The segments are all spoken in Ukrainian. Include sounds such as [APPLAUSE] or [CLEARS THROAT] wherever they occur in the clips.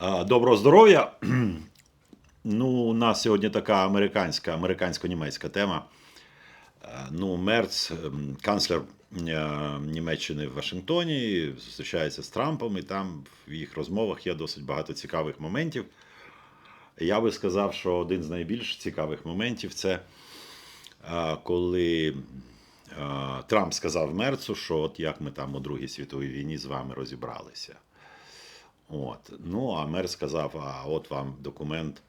Доброго здоров'я. [CLEARS THROAT] Ну, у нас сьогодні така американська, американсько-німецька тема. Е, Ну, Мерц, ем, канцлер е, Німеччини в Вашингтоні, зустрічається з Трампом, і там в їх розмовах є досить багато цікавих моментів. Я би сказав, що один з найбільш цікавих моментів це е, коли Трамп сказав Мерцу, що от як ми там у Другій світовій війні з вами розібралися. От. Ну, а мер сказав: а от вам документ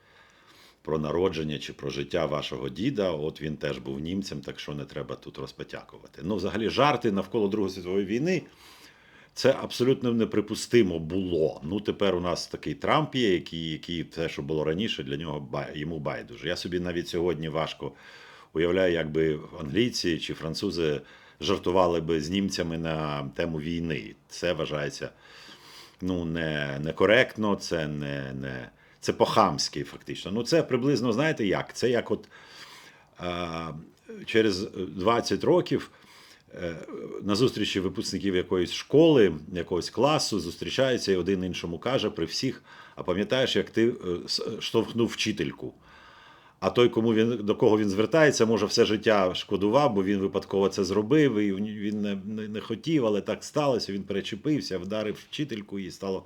про народження чи про життя вашого діда. От він теж був німцем, так що не треба тут розпотякувати. Ну, взагалі, жарти навколо Другої світової війни. Це абсолютно неприпустимо було. Ну, тепер у нас такий Трамп є, який, який те, що було раніше, для нього йому байдуже. Я собі навіть сьогодні важко уявляю, якби англійці чи французи жартували би з німцями на тему війни. Це вважається ну, не, некоректно, це не, не це по-хамськи, фактично. Ну, це приблизно, знаєте як? Це як от е, через 20 років е, на зустрічі випускників якоїсь школи, якогось класу зустрічаються і один іншому каже при всіх: а пам'ятаєш, як ти е, штовхнув вчительку? А той, кому він до кого він звертається, може все життя шкодував, бо він випадково це зробив, і він не, не, не хотів, але так сталося. Він перечепився, вдарив вчительку, і стало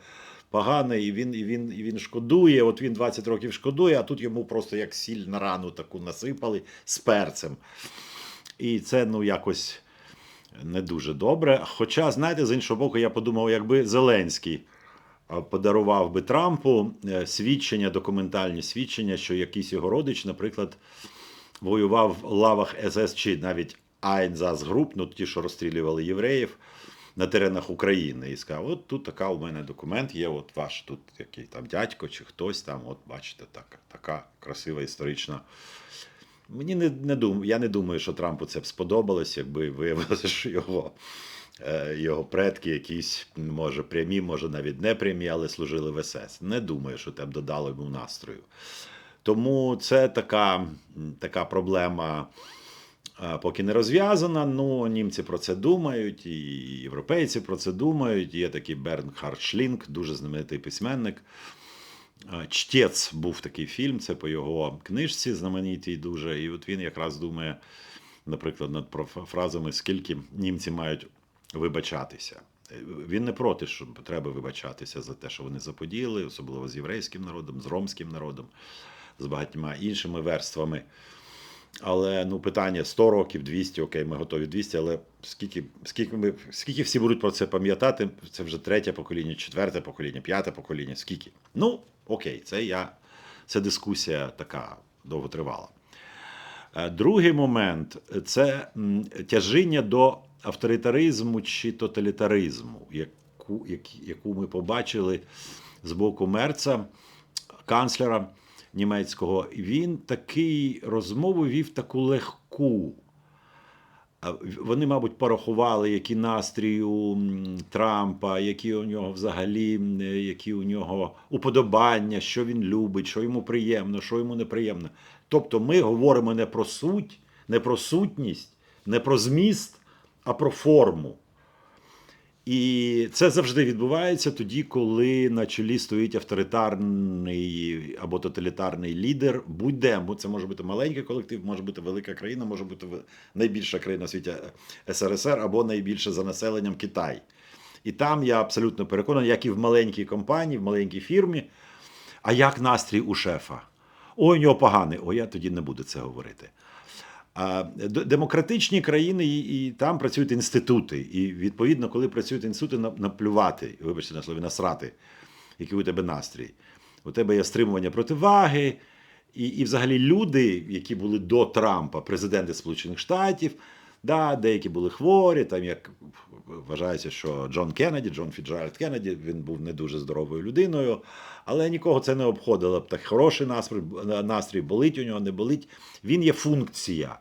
погано, і він, і він, і він шкодує. От він 20 років шкодує, а тут йому просто як сіль на рану таку насипали з перцем. І це ну якось не дуже добре. Хоча, знаєте, з іншого боку, я подумав, якби Зеленський подарував би Трампу е, свідчення, документальні свідчення, що якийсь його родич, наприклад, воював в лавах СС чи навіть Айнзас-груп, ну ті, що розстрілювали євреїв на теренах України, і сказав: от тут така у мене документ є, от ваш тут який там дядько чи хтось там, от бачите, така, така красива історична. Мені не, не дум, я не думаю, що Трампу це б сподобалось, якби виявилося, що його, е, його предки якісь, може, прямі, може навіть не прямі, але служили в СС. Не думаю, що це б додало йому настрою. Тому це така, така проблема, е, поки не розв'язана. Ну, німці про це думають, і європейці про це думають. Є такий Бернхард Шлінк, дуже знаменитий письменник. Чтець був такий фільм, це по його книжці знаменитій дуже. І от він якраз думає, наприклад, над фразами, скільки німці мають вибачатися. Е, Він не проти, що треба вибачатися за те, що вони заподіяли, особливо з єврейським народом, з ромським народом, з багатьма іншими верствами. Але ну питання 100 років, 200, окей, ми готові 200, але скільки, скільки, ми, скільки всі будуть про це пам'ятати, це вже третє покоління, четверте покоління, п'яте покоління, скільки? Ну, окей, це я, це дискусія така довготривала. Е, Другий момент це тяжіння до авторитаризму чи тоталітаризму, яку, яку ми побачили з боку Мерца, канцлера німецького. Він такий розмову вів таку легку. Вони, мабуть, порахували, які настрій у Трампа, які у нього взагалі, е, які у нього уподобання, що він любить, що йому приємно, що йому неприємно. Тобто ми говоримо не про суть, не про сутність, не про зміст, а про форму. І це завжди відбувається тоді, коли на чолі стоїть авторитарний або тоталітарний лідер, будь-де, це може бути маленький колектив, може бути велика країна, може бути найбільша країна в світі е, СРСР або найбільше за населенням Китай. І там я абсолютно переконаний, як і в маленькій компанії, в маленькій фірмі. А як настрій у шефа? Ой, у нього поганий. Ой, я тоді не буду це говорити. А демократичні країни і, і там працюють інститути. І відповідно, коли працюють інститути, наплювати, вибачте на слові, насрати, який у тебе настрій. У тебе є стримування противаги, і, і взагалі люди, які були до Трампа, президенти Сполучених Штатів, да, деякі були хворі, там як вважається, що Джон Кеннеді, Джон Фіджеральд Кеннеді, він був не дуже здоровою людиною, але нікого це не обходило. Так хороший настрій, настрій болить у нього, не болить. Він є функція.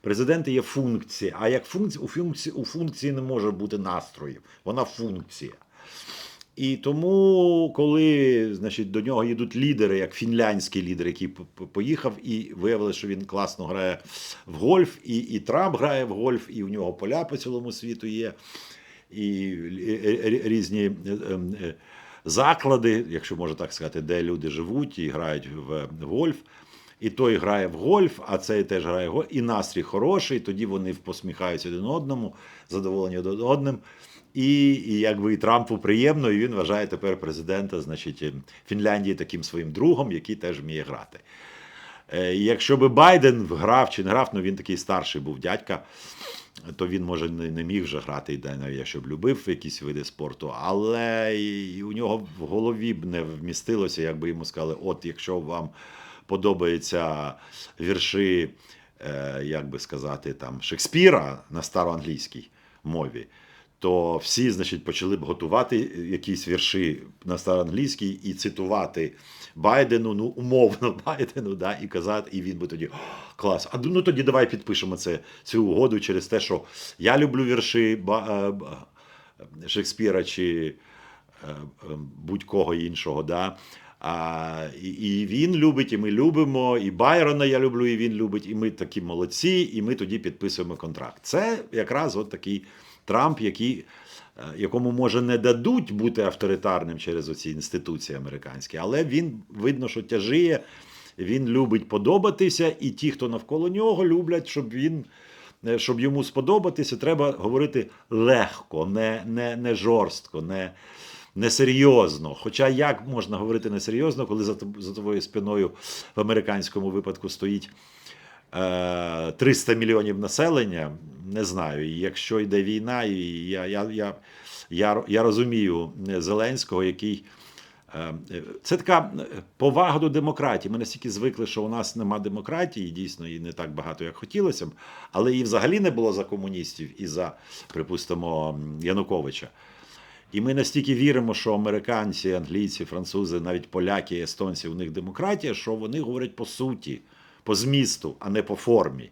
Президенти є функція. А як функція, у функції, у функції не може бути настроїв. Вона функція. І тому, коли значить, до нього йдуть лідери, як фінляндський лідер, який поїхав, і виявилося, що він класно грає в гольф, і, і Трамп грає в гольф, і у нього поля по цілому світу є, і рі- рі- різні е, е, заклади, якщо можна так сказати, де люди живуть і грають в гольф. І той грає в гольф, а цей теж грає в гольф, і настрій хороший, тоді вони посміхаються один одному, задоволені один одним. І, і якби і Трампу приємно, і він вважає тепер президента, значить, е, Фінляндії таким своїм другом, який теж вміє грати. Е, Якщо би Байден грав чи не грав, ну він такий старший був дядька, то він може не, міг вже грати якщо б любив якісь види спорту, але і у нього в голові б не вмістилося, якби йому сказали, от якщо вам подобаються вірші, е, як би сказати, там Шекспіра на староанглійській мові. То всі, значить, почали б готувати якісь вірші на староанглійській і цитувати Байдену, ну умовно [LAUGHS] Байдену, да, і казати, і він би тоді клас. А ну тоді давай підпишемо це, цю угоду через те, що я люблю вірші е, Шекспіра чи е, е, будь-кого іншого. Да? А, і, і він любить, і ми любимо, і Байрона я люблю, і він любить, і ми такі молодці, і ми тоді підписуємо контракт. Це якраз от такий Трамп, який, е, якому може не дадуть бути авторитарним через оці інституції американські, але він видно, що тяжіє, він любить подобатися, і ті, хто навколо нього, люблять, щоб він. е, Щоб йому сподобатися, треба говорити легко, не, не, не жорстко, не, несерйозно. Хоча як можна говорити несерйозно, коли за, твоєю спиною в американському випадку стоїть е, 300 мільйонів населення, не знаю. І якщо йде війна, і я, я, я, я, я розумію Зеленського, який. е, е, Це така е, повага до демократії. Ми настільки звикли, що у нас нема демократії, дійсно, і не так багато, як хотілося б, але її взагалі не було за комуністів і за, припустимо, Януковича. І ми настільки віримо, що американці, англійці, французи, навіть поляки, естонці, у них демократія, що вони говорять по суті, по змісту, а не по формі.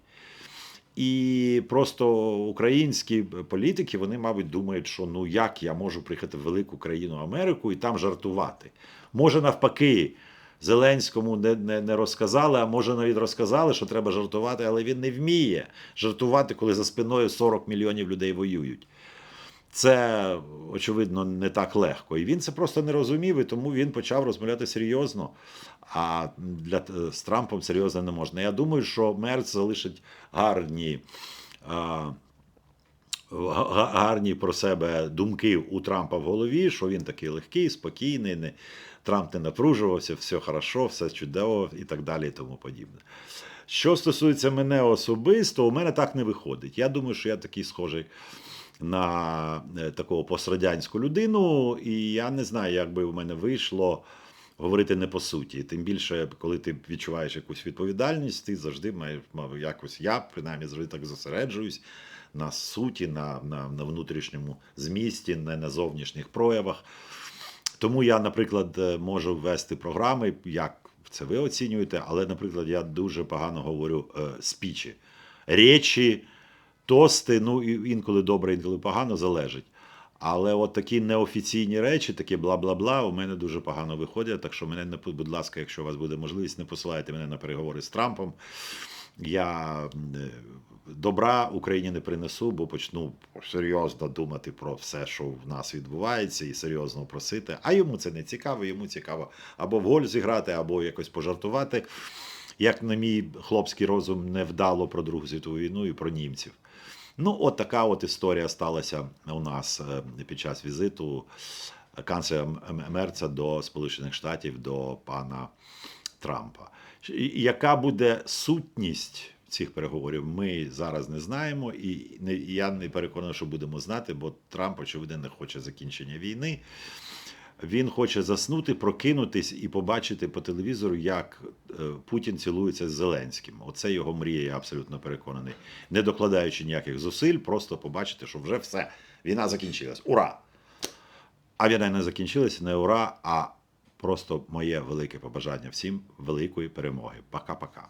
І просто українські політики, вони, мабуть, думають, що ну як я можу приїхати в велику країну Америку і там жартувати. Може, навпаки, Зеленському не, не, не розказали, а може навіть розказали, що треба жартувати, але він не вміє жартувати, коли за спиною 40 мільйонів людей воюють. Це, очевидно, не так легко. І він це просто не розумів, і тому він почав розмовляти серйозно. А для, з Трампом серйозно не можна. Я думаю, що Мерц залишить гарні. а, гарні про себе думки у Трампа в голові, що він такий легкий, спокійний, не, Трамп не напружувався, все хорошо, все чудово і так далі, і тому подібне. Що стосується мене особисто, у мене так не виходить. Я думаю, що я такий схожий на е, такого пострадянську людину, і я не знаю, як би у мене вийшло говорити не по суті. Тим більше, коли ти відчуваєш якусь відповідальність, ти завжди маєш мав, якось я принаймні завжди так зосереджуюсь на суті, на, на, на внутрішньому змісті, не на зовнішніх проявах. Тому я, наприклад, е, можу ввести програми, як це ви оцінюєте, але, наприклад, я дуже погано говорю е, спічі, речі, тости, ну інколи добре, інколи погано залежить. Але от такі неофіційні речі, такі бла-бла-бла, у мене дуже погано виходять. Так що мене не будь ласка, якщо у вас буде можливість, не посилайте мене на переговори з Трампом. Я е, добра Україні не принесу, бо почну серйозно думати про все, що в нас відбувається, і серйозно просити. А йому це не цікаво, йому цікаво або в гольф зіграти, або якось пожартувати. Як на мій хлопський розум невдало про Другу світову війну і про німців. Ну, от така от історія сталася у нас е, під час візиту канцлера Мерца до Сполучених Штатів до пана Трампа. Яка буде сутність цих переговорів, ми зараз не знаємо, і я не переконаний, що будемо знати, бо Трамп, очевидно, не хоче закінчення війни. Він хоче заснути, прокинутись і побачити по телевізору, як е, Путін цілується з Зеленським. Оце його мрія, я абсолютно переконаний. Не докладаючи ніяких зусиль, просто побачити, що вже все, війна закінчилась. Ура! А війна не закінчилася, не ура, а просто моє велике побажання всім великої перемоги. Пока-пока.